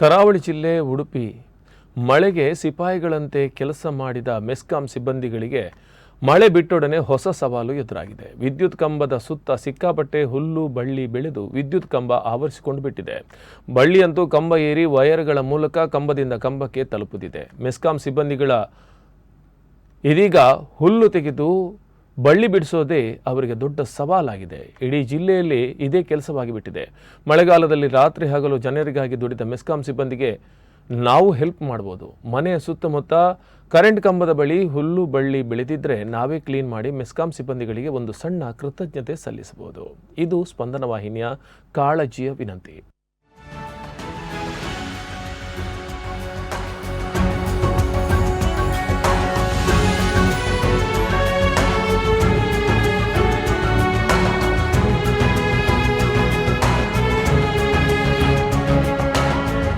ಕರಾವಳಿ ಜಿಲ್ಲೆ ಉಡುಪಿ. ಮಳೆಗೆ ಸಿಪಾಯಿಗಳಂತೆ ಕೆಲಸ ಮಾಡಿದ ಮೆಸ್ಕಾಂ ಸಿಬ್ಬಂದಿಗಳಿಗೆ ಮಳೆ ಬಿಟ್ಟೊಡನೆ ಹೊಸ ಸವಾಲು ಎದುರಾಗಿದೆ. ವಿದ್ಯುತ್ ಕಂಬದ ಸುತ್ತ ಸಿಕ್ಕಾಪಟ್ಟೆ ಹುಲ್ಲು, ಬಳ್ಳಿ ಬೆಳೆದು ವಿದ್ಯುತ್ ಕಂಬ ಆವರಿಸಿಕೊಂಡು ಬಿಟ್ಟಿದೆ. ಬಳ್ಳಿಯಂತೂ ಕಂಬ ಏರಿ ವಯರ್ಗಳ ಮೂಲಕ ಕಂಬದಿಂದ ಕಂಬಕ್ಕೆ ತಲುಪುತ್ತಿದೆ. ಮೆಸ್ಕಾಂ ಸಿಬ್ಬಂದಿಗಳ ಇದೀಗ ಹುಲ್ಲು ತೆಗೆದು ಬಳ್ಳಿ ಬಿಡಿಸೋದೇ ಅವರಿಗೆ ದೊಡ್ಡ ಸವಾಲಾಗಿದೆ. ಇಡೀ ಜಿಲ್ಲೆಯಲ್ಲಿ ಇದೇ ಕೆಲಸವಾಗಿ ಬಿಟ್ಟಿದೆ. ಮಳೆಗಾಲದಲ್ಲಿ ರಾತ್ರಿ ಹಗಲು ಜನರಿಗಾಗಿ ದುಡಿದ ಮೆಸ್ಕಾಂ ಸಿಬ್ಬಂದಿಗೆ ನಾವು ಹೆಲ್ಪ್ ಮಾಡ್ಬೋದು. ಮನೆಯ ಸುತ್ತಮುತ್ತ ಕರೆಂಟ್ ಕಂಬದ ಬಳಿ ಹುಲ್ಲು ಬಳ್ಳಿ ಬೆಳೆದಿದ್ದರೆ ನಾವೇ ಕ್ಲೀನ್ ಮಾಡಿ ಮೆಸ್ಕಾಂ ಸಿಬ್ಬಂದಿಗಳಿಗೆ ಒಂದು ಸಣ್ಣ ಕೃತಜ್ಞತೆ ಸಲ್ಲಿಸಬಹುದು. ಇದು ಸ್ಪಂದನ ವಾಹಿನಿಯ ಕಾಳಜಿಯ ವಿನಂತಿ.